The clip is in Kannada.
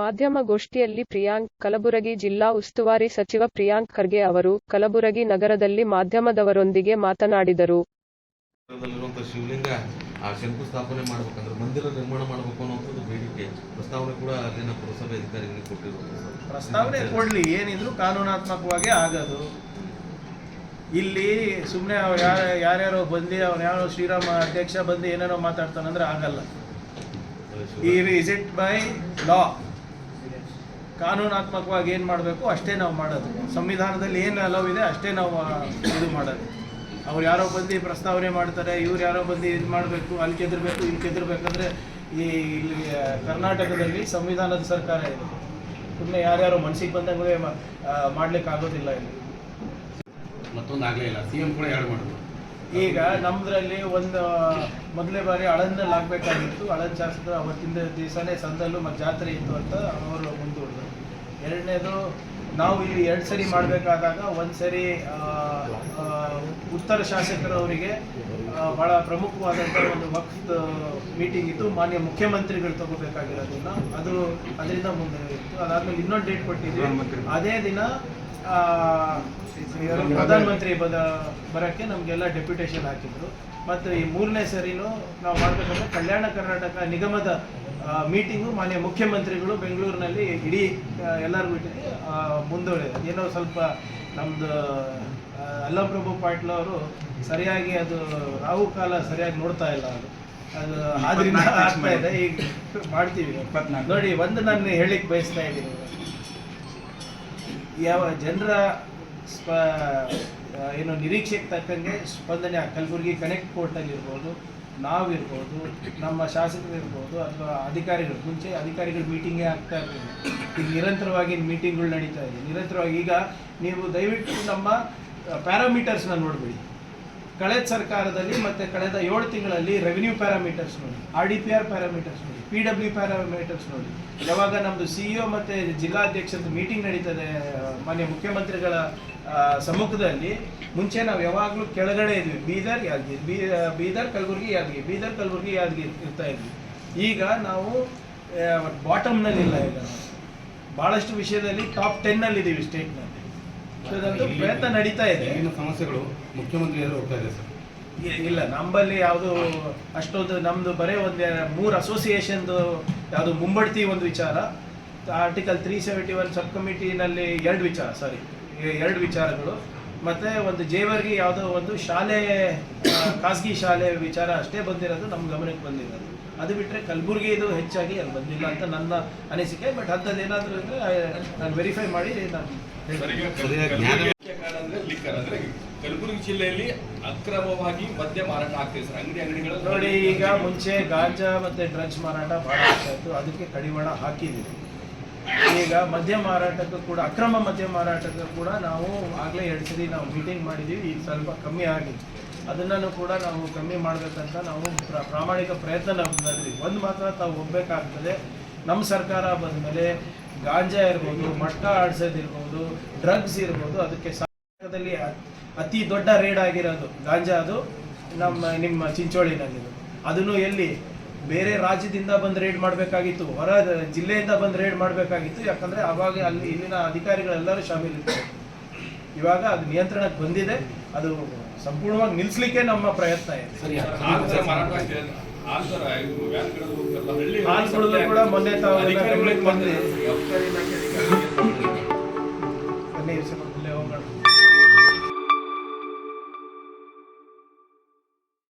ಮಾಧ್ಯಮಗೋಷ್ಠಿಯಲ್ಲಿ ಪ್ರಿಯಾಂಕ್ ಕಲಬುರಗಿ ಜಿಲ್ಲಾ ಉಸ್ತುವಾರಿ ಸಚಿವ ಪ್ರಿಯಾಂಕ್ ಖರ್ಗೆ ಅವರು ಕಲಬುರಗಿ ನಗರದಲ್ಲಿ ಮಾಧ್ಯಮದವರೊಂದಿಗೆ ಮಾತನಾಡಿದರು. ನಗರದಲ್ಲಿರುವಂಥ ಶಿವಲಿಂಗ ಆ ಶಂಕುಸ್ಥಾಪನೆ ಮಾಡಬೇಕಂದ್ರೆ ಮಂದಿರ ನಿರ್ಮಾಣ ಮಾಡಬೇಕು ಅನ್ನೋಂಥದ್ದು ಬೇಡಿಕೆ ಪ್ರಸ್ತಾವನೆ ಕೂಡ ಅಲ್ಲಿನ ಪುರಸಭೆ ಅಧಿಕಾರಿಗಳಿಗೆ ಕೊಟ್ಟಿರುವಂಥದ್ದು ಪ್ರಸ್ತಾವನೆ ಕೊಡಲಿ ಏನಿದ್ರು ಕಾನೂನಾತ್ಮಕವಾಗಿ ಆಗದು. ಇಲ್ಲಿ ಸುಮ್ಮನೆ ಅವ್ರು ಯಾರ ಯಾರ್ಯಾರೋ ಬಂದು ಅವ್ರು ಯಾರೋ ಶ್ರೀರಾಮ ಅಧ್ಯಕ್ಷ ಬಂದು ಏನೇನೋ ಮಾತಾಡ್ತಾನಂದ್ರೆ ಆಗಲ್ಲ. ಈ ಇಸ್ ಇಟ್ ಬೈ ಲಾ ಕಾನೂನಾತ್ಮಕವಾಗಿ ಏನು ಮಾಡಬೇಕು, ಅಷ್ಟೇ ನಾವು ಮಾಡೋದು. ಸಂವಿಧಾನದಲ್ಲಿ ಏನು ಅಲವ್ ಇದೆ, ಅಷ್ಟೇ ನಾವು ಇದು ಮಾಡೋದು. ಅವ್ರು ಯಾರೋ ಬಂದು ಪ್ರಸ್ತಾವನೆ ಮಾಡ್ತಾರೆ, ಇವ್ರು ಯಾರೋ ಬಂದು ಇದು ಮಾಡಬೇಕು, ಅಲ್ಲಿ ಕೆದರ್ಬೇಕು, ಇಲ್ಲಿ ಕೆದರ್ಬೇಕಂದ್ರೆ ಈ, ಇಲ್ಲಿ ಕರ್ನಾಟಕದಲ್ಲಿ ಸಂವಿಧಾನದ ಸರ್ಕಾರ ಇದೆ. ಸುಮ್ಮನೆ ಯಾರ್ಯಾರೋ ಮನಸ್ಸಿಗೆ ಬಂದಂಗೆ ಮಾಡ್ಲಿಕ್ಕೆ ಆಗೋದಿಲ್ಲ ಇಲ್ಲಿ. ಮತ್ತೊಂದು ಆಗಲೇ ಇಲ್ಲ ಸಿ ಎಂ ಕೂಡ ಯಾರು ಮಾಡಿದ್ರು ಈಗ ನಮ್ದ್ರಲ್ಲಿ ಒಂದು ಮೊದಲೇ ಬಾರಿ ಅಳಂದಲ್ಲಿ ಆಗ್ಬೇಕಾಗಿತ್ತು. ಅಳಂದ್ ಶಾಸಕರು ಅವತ್ತಿನ ದಿವಸನೇ ಸಂದಲ್ಲೂ ಮತ್ತು ಜಾತ್ರೆ ಇತ್ತು ಅಂತ ಅವರು ಮುಂದೂಡಿದ್ರು. ಎರಡನೇದು ನಾವು ಇಲ್ಲಿ ಎರಡು ಸರಿ ಮಾಡಬೇಕಾದಾಗ ಒಂದು ಸರಿ ಉತ್ತರ ಶಾಸಕರವರಿಗೆ ಭಾಳ ಬಹಳ ಪ್ರಮುಖವಾದಂಥ ಒಂದು ವಕ್ತ್ ಮೀಟಿಂಗ್ ಇತ್ತು. ಮಾನ್ಯ ಮುಖ್ಯಮಂತ್ರಿಗಳು ತಗೋಬೇಕಾಗಿರೋದನ್ನ. ಅದು ಅದರಿಂದ ಮುಂದೆ ಇತ್ತು. ಅದಾದ್ಮೇಲೆ ಇನ್ನೊಂದು ಡೇಟ್ ಕೊಟ್ಟಿದ್ವಿ. ಅದೇ ದಿನ ಪ್ರಧಾನಮಂತ್ರಿ ಬದ ಬರೋಕ್ಕೆ ನಮಗೆಲ್ಲ ಡೆಪ್ಯುಟೇಷನ್ ಹಾಕಿದ್ರು. ಮತ್ತು ಈ ಮೂರನೇ ಸರಿನೂ ನಾವು ಮಾಡಬೇಕಂದ್ರೆ ಕಲ್ಯಾಣ ಕರ್ನಾಟಕ ನಿಗಮದ ಮೀಟಿಂಗು ಮಾನ್ಯ ಮುಖ್ಯಮಂತ್ರಿಗಳು ಬೆಂಗಳೂರಿನಲ್ಲಿ ಇಡೀ ಎಲ್ಲರ ಮೀಟಿಂಗ್ ಮುಂದುವರೆದ ಏನೋ ಸ್ವಲ್ಪ ನಮ್ಮದು ಅಲ್ಲಪ್ರಭು ಪಾಟೀಲ್ ಅವರು ಸರಿಯಾಗಿ ಅದು ರಾಹು ಕಾಲ ಸರಿಯಾಗಿ ನೋಡ್ತಾ ಇಲ್ಲ ಅದು. ಅದು ಆದ್ರಿಂದ ಆಗ್ತಾ ಇದೆ. ಈಗ ಮಾಡ್ತೀವಿ. ನೋಡಿ ಒಂದು ನಾನು ಹೇಳಿಕ್ ಬಯಸ್ತಾ ಇದ್ದೀನಿ. ಯಾವ ಜನರ ಸ್ಪ ಏನು ನಿರೀಕ್ಷೆಗೆ ತಕ್ಕಂಗೆ ಸ್ಪಂದನೆ ಕಲಬುರಗಿ ಕನೆಕ್ಟ್ ಪೋರ್ಟಲ್ ಇರ್ಬೋದು ನಾವಿರ್ಬೋದು ನಮ್ಮ ಶಾಸಕರು ಇರ್ಬೋದು, ಅಥವಾ ಅಧಿಕಾರಿಗಳು, ಮುಂಚೆ ಅಧಿಕಾರಿಗಳು ಮೀಟಿಂಗೇ ಆಗ್ತಾ ಇರಲಿಲ್ಲ. ಈಗ ನಿರಂತರವಾಗಿ ಮೀಟಿಂಗ್ಗಳು ನಡೀತಾ ಇದೆ. ನಿರಂತರವಾಗಿ ಈಗ ನೀವು ದಯವಿಟ್ಟು ನಮ್ಮ ಪ್ಯಾರಾಮೀಟರ್ಸ್ನ ನೋಡಬೇಡಿ. ಕಳೆದ ಸರ್ಕಾರದಲ್ಲಿ ಮತ್ತೆ ಕಳೆದ ಏಳು ತಿಂಗಳಲ್ಲಿ ರೆವಿನ್ಯೂ ಪ್ಯಾರಾಮೀಟರ್ಸ್ ನೋಡಿ R D P R parameters ನೋಡಿ ಪಿ ಡಬ್ಲ್ಯೂ ಪ್ಯಾರಾಮೀಟರ್ಸ್ ನೋಡಿ. ಯಾವಾಗ ನಮ್ಮದು ಸಿ ಇ ಒ ಮತ್ತು ಜಿಲ್ಲಾಧ್ಯಕ್ಷರದ್ದು ಮೀಟಿಂಗ್ ನಡೀತದೆ, ಮಾನ್ಯ ಮುಖ್ಯಮಂತ್ರಿಗಳ ಸಮ್ಮುಖದಲ್ಲಿ, ಮುಂಚೆ ನಾವು ಯಾವಾಗಲೂ ಕೆಳಗಡೆ ಇದ್ವಿ. ಬೀದರ್ ಯಾದಗಿರಿ ಬೀ ಬೀದರ್ ಕಲಬುರ್ಗಿ ಯಾದಗಿರಿ ಬೀದರ್ ಕಲಬುರ್ಗಿ ಯಾದಗಿರಿ ಇರ್ತಾ ಇದ್ವಿ. ಈಗ ನಾವು ಬಾಟಮ್ನಲ್ಲಿಲ್ಲ ಈಗ. ಭಾಳಷ್ಟು ವಿಷಯದಲ್ಲಿ ಟಾಪ್ ಟೆನ್ನಲ್ಲಿದ್ದೀವಿ ಸ್ಟೇಟ್ನಲ್ಲಿ ಪ್ರಯತ್ನ ನಡೀತಾ ಇದೆ. ಏನು ಸಮಸ್ಯೆಗಳು ಮುಖ್ಯಮಂತ್ರಿಯವರು ಹೋಗ್ತಾ ಇದೆ ಸರ್? ಇಲ್ಲ ನಮ್ಮಲ್ಲಿ ಯಾವುದು ಅಷ್ಟೊಂದು ನಮ್ದು ಬರೀ ಒಂದು ಮೂರು ಅಸೋಸಿಯೇಷನ್ದು ಯಾವುದು ಮುಂಬಡ್ತಿ ಒಂದು ವಿಚಾರ. Article three seventy one sub ಕಮಿಟಿನಲ್ಲಿ ಎರಡು ವಿಚಾರ ಸಾರಿ ಎರಡು ವಿಚಾರಗಳು. ಮತ್ತೆ ಒಂದು ಜೇವರ್ಗಿ ಯಾವುದೋ ಒಂದು ಶಾಲೆ ಖಾಸಗಿ ಶಾಲೆ ವಿಚಾರ ಅಷ್ಟೇ ಬಂದಿರೋದು ನಮ್ಮ ಗಮನಕ್ಕೆ ಬಂದಿರೋದು. ಅದು ಬಿಟ್ಟರೆ ಕಲಬುರಗಿದು ಹೆಚ್ಚಾಗಿ ಅಲ್ಲಿ ಬಂದಿಲ್ಲ ಅಂತ ನನ್ನ ಅನಿಸಿಕೆ. ಬಟ್ ಅಂಥದ್ದು ಏನಾದರೂ ಇದ್ರೆ ನಾನು ವೆರಿಫೈ ಮಾಡಿ ನಾನು ಅಂದ್ರೆ ಲಿಕ್ಕರ್ ಅಂದ್ರೆ ಕಲಬುರಗಿ ಜಿಲ್ಲೆಯಲ್ಲಿ ಅಕ್ರಮವಾಗಿ ಮದ್ಯ ಮಾರಾಟ ಆಗ್ತಿದೆ ಸರ್. ಅಂಗಡಿ ಅಂಗಡಿಗಳು ನೋಡಿ ಈಗ ಮುಂಚೆ ಗಾಂಜಾ ಮತ್ತೆ ಡ್ರಗ್ಸ್ ಮಾರಾಟ ಭಾಳ ಆಗ್ತಾ ಇತ್ತು. ಅದಕ್ಕೆ ಕಡಿವಾಣ ಹಾಕಿದ್ದೀವಿ ಈಗ ಮದ್ಯ ಮಾರಾಟಕ್ಕೂ ಕೂಡ ಅಕ್ರಮ ಮದ್ಯ ಮಾರಾಟಕ್ಕೂ ಕೂಡ ನಾವು ಆಗಲೇ ಎರಡು ಸರಿ ನಾವು ಮೀಟಿಂಗ್ ಮಾಡಿದ್ದೀವಿ ಈಗ ಸ್ವಲ್ಪ ಕಮ್ಮಿ ಆಗಿದೆ. ಅದನ್ನು ಕೂಡ ನಾವು ಕಮ್ಮಿ ಮಾಡಬೇಕಂತ ನಾವು ಪ್ರ- ಪ್ರಾಮಾಣಿಕ ಪ್ರಯತ್ನ ನಾವು ಒಂದು ಮಾತ್ರ ತಾವು ಒಪ್ಪಬೇಕಾಗ್ತದೆ ನಮ್ಮ ಸರ್ಕಾರ ಬಂದ ಮೇಲೆ ಗಾಂಜಾ ಇರ್ಬೋದು, ಮಟ್ಟ ಆಡ್ಸೋದಿರ್ಬೋದು ಡ್ರಗ್ಸ್ ಇರ್ಬೋದು, ಅದಕ್ಕೆ ಸರ್ಕಾರದಲ್ಲಿ ಅತಿ ದೊಡ್ಡ ರೇಡ್ ಆಗಿರೋದು ಗಾಂಜಾ ಅದು, ನಮ್ಮ, ನಿಮ್ಮ ಚಿಂಚೋಳಿನಲ್ಲಿದೆ ಅದನ್ನು ಎಲ್ಲಿ? ಬೇರೆ ರಾಜ್ಯದಿಂದ ಬಂದು ರೇಡ್ ಮಾಡಬೇಕಾಗಿತ್ತು. ಹೊರ ಜಿಲ್ಲೆಯಿಂದ ಬಂದು ರೇಡ್ ಮಾಡಬೇಕಾಗಿತ್ತು. ಯಾಕಂದರೆ ಆವಾಗ ಅಲ್ಲಿ ಇಲ್ಲಿನ ಅಧಿಕಾರಿಗಳೆಲ್ಲರೂ ಶಾಮೀಲಿರ್ತಾರೆ ಇವಾಗ ಅದು ನಿಯಂತ್ರಣಕ್ಕೆ ಬಂದಿದೆ. ಅದು ಸಂಪೂರ್ಣವಾಗಿ ನಿಲ್ಲಿಸ್ಲಿಕ್ಕೆ ನಮ್ಮ ಪ್ರಯತ್ನ ಇದೆ. ಸರಿ ಹಾಲ್ಗಳು ಕೂಡ ಮೊನ್ನೆ ತಾವು